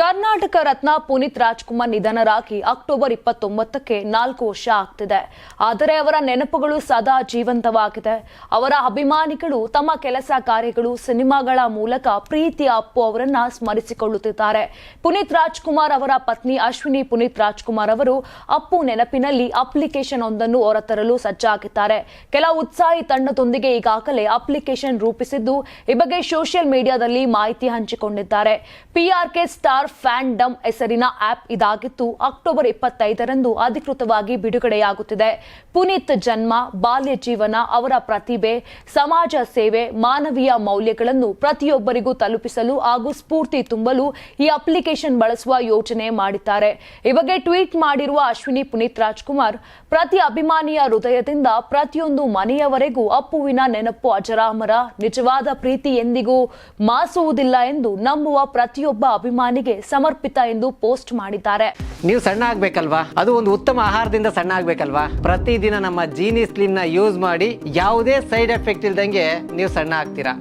ಕರ್ನಾಟಕ ರತ್ನ ಪುನೀತ್ ರಾಜ್ಕುಮಾರ್ ನಿಧನರಾಗಿ ಅಕ್ಟೋಬರ್ ಇಪ್ಪತ್ತೊಂಬತ್ತಕ್ಕೆ ನಾಲ್ಕು ವರ್ಷ ಆಗ್ತಿದೆ. ಆದರೆ ಅವರ ನೆನಪುಗಳು ಸದಾ ಜೀವಂತವಾಗಿದೆ. ಅವರ ಅಭಿಮಾನಿಗಳು ತಮ್ಮ ಕೆಲಸ ಕಾರ್ಯಗಳು ಸಿನಿಮಾಗಳ ಮೂಲಕ ಪ್ರೀತಿಯ ಅಪ್ಪು ಅವರನ್ನ ಸ್ಮರಿಸಿಕೊಳ್ಳುತ್ತಿದ್ದಾರೆ. ಪುನೀತ್ ರಾಜ್ಕುಮಾರ್ ಅವರ ಪತ್ನಿ ಅಶ್ವಿನಿ ಪುನೀತ್ ರಾಜ್ಕುಮಾರ್ ಅವರು ಅಪ್ಪು ನೆನಪಿನಲ್ಲಿ ಅಪ್ಲಿಕೇಶನ್ ಒಂದನ್ನು ಹೊರತರಲು ಸಜ್ಜಾಗಿದ್ದಾರೆ. ಕೆಲ ಉತ್ಸಾಹಿ ತಂಡದೊಂದಿಗೆ ಈಗಾಗಲೇ ಅಪ್ಲಿಕೇಶನ್ ರೂಪಿಸಿದ್ದು, ಈ ಬಗ್ಗೆ ಸೋಷಿಯಲ್ ಮೀಡಿಯಾದಲ್ಲಿ ಮಾಹಿತಿ ಹಂಚಿಕೊಂಡಿದ್ದಾರೆ. ಪಿಆರ್ಕೆ ಸ್ಟಾರ್ ಫ್ಯಾನ್ ಡಮ್ ಹೆಸರಿನ ಆಪ್ ಇದಾಗಿತ್ತು. ಅಕ್ಟೋಬರ್ ಇಪ್ಪತ್ತೈದರಂದು ಅಧಿಕೃತವಾಗಿ ಬಿಡುಗಡೆಯಾಗುತ್ತಿದೆ. ಪುನೀತ್ ಜನ್ಮ, ಬಾಲ್ಯ ಜೀವನ, ಅವರ ಪ್ರತಿಭೆ, ಸಮಾಜ ಸೇವೆ, ಮಾನವೀಯ ಮೌಲ್ಯಗಳನ್ನು ಪ್ರತಿಯೊಬ್ಬರಿಗೂ ತಲುಪಿಸಲು ಹಾಗೂ ಸ್ಫೂರ್ತಿ ತುಂಬಲು ಈ ಅಪ್ಲಿಕೇಶನ್ ಬಳಸುವ ಯೋಜನೆ ಮಾಡಿದ್ದಾರೆ. ಈ ಬಗ್ಗೆ ಟ್ವೀಟ್ ಮಾಡಿರುವ ಅಶ್ವಿನಿ ಪುನೀತ್ ರಾಜ್ಕುಮಾರ್, ಪ್ರತಿ ಅಭಿಮಾನಿಯ ಹೃದಯದಿಂದ ಪ್ರತಿಯೊಂದು ಮನೆಯವರೆಗೂ ಅಪ್ಪುವಿನ ನೆನಪು ಅಜರಾಮರ. ನಿಜವಾದ ಪ್ರೀತಿ ಎಂದಿಗೂ ಮಾಸುವುದಿಲ್ಲ ಎಂದು ನಂಬುವ ಪ್ರತಿಯೊಬ್ಬ ಅಭಿಮಾನಿಗೆ ಸಮರ್ಪಿತ ಎಂದು ಪೋಸ್ಟ್ ಮಾಡಿದ್ದಾರೆ. ನೀವು ಸಣ್ಣ ಆಗ್ಬೇಕಲ್ವಾ? ಅದು ಒಂದು ಉತ್ತಮ ಆಹಾರದಿಂದ ಸಣ್ಣ ಆಗ್ಬೇಕಲ್ವಾ? ಪ್ರತಿದಿನ ನಮ್ಮ ಜೀನಿ ಸ್ಲಿಮ್ನ ಯೂಸ್ ಮಾಡಿ ಯಾವುದೇ ಸೈಡ್ ಎಫೆಕ್ಟ್ ಇಲ್ದಂಗೆ ನೀವು ಸಣ್ಣ ಆಗ್ತೀರಾ?